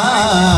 Ah.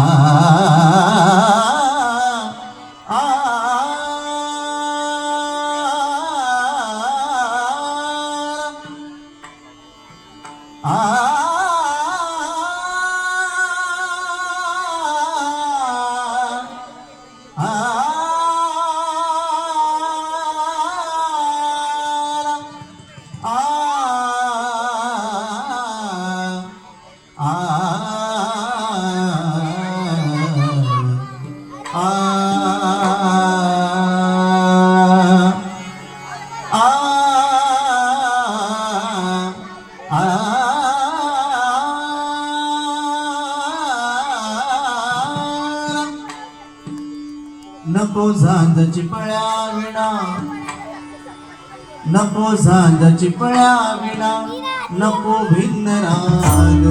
啊。चिपळ्या विणा. नको सांज चिपळ्या विणा. नको भिन्न राग.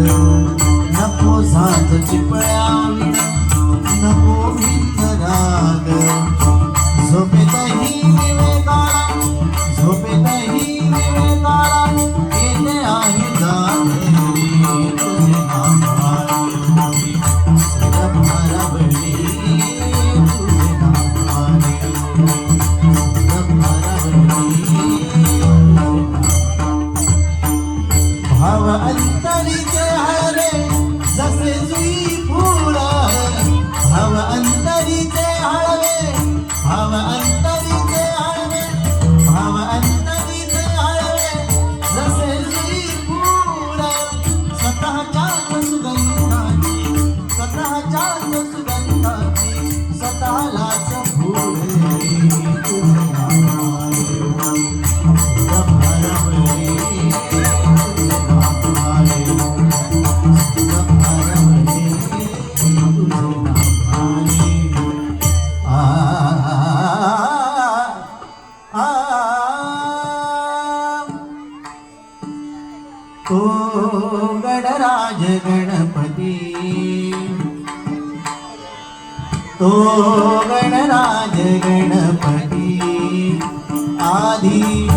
नको सांज चिपळ्या विणा. नको भिन्न राग. झोपेतही हो गणराज गणपती तो गणराज गणपती आधी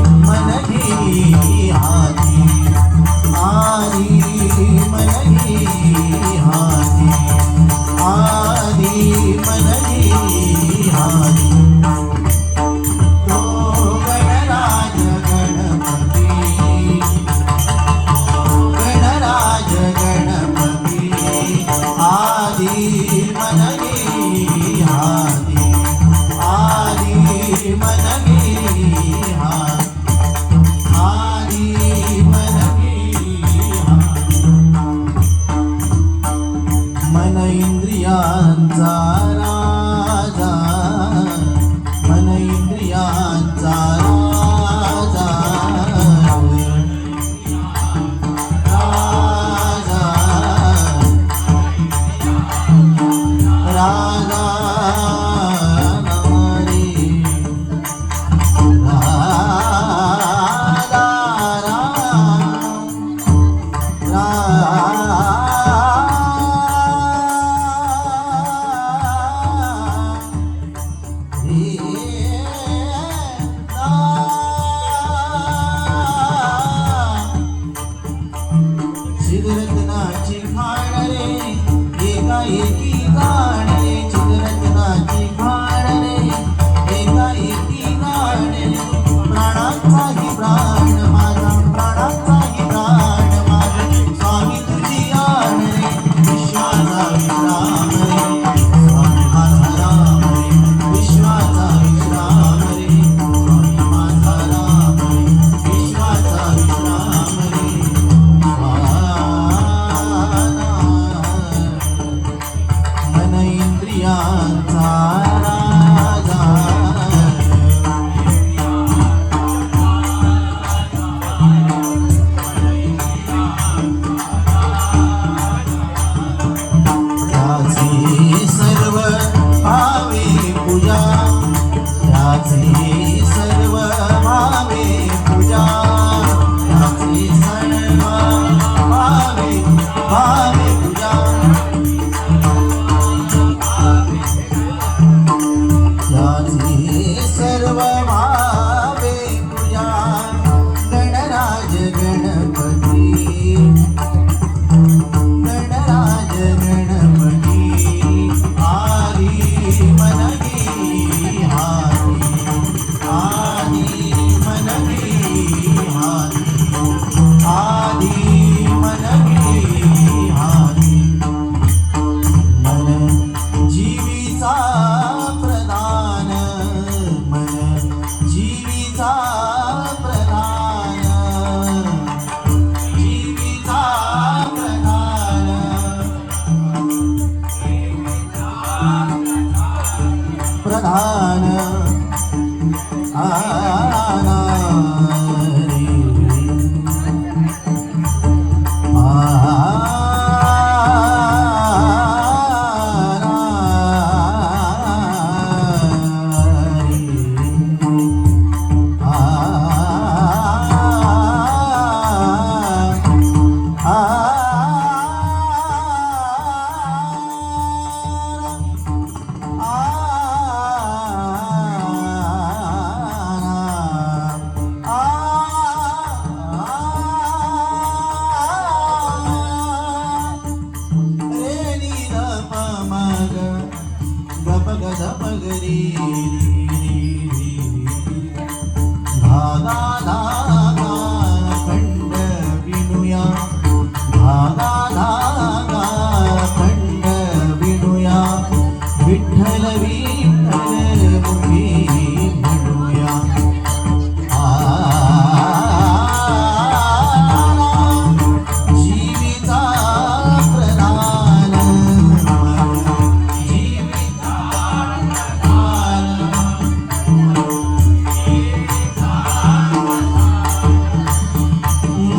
गायकी गाणी ಗಮಗ ದಮಗರಿ ನಾ ನಾ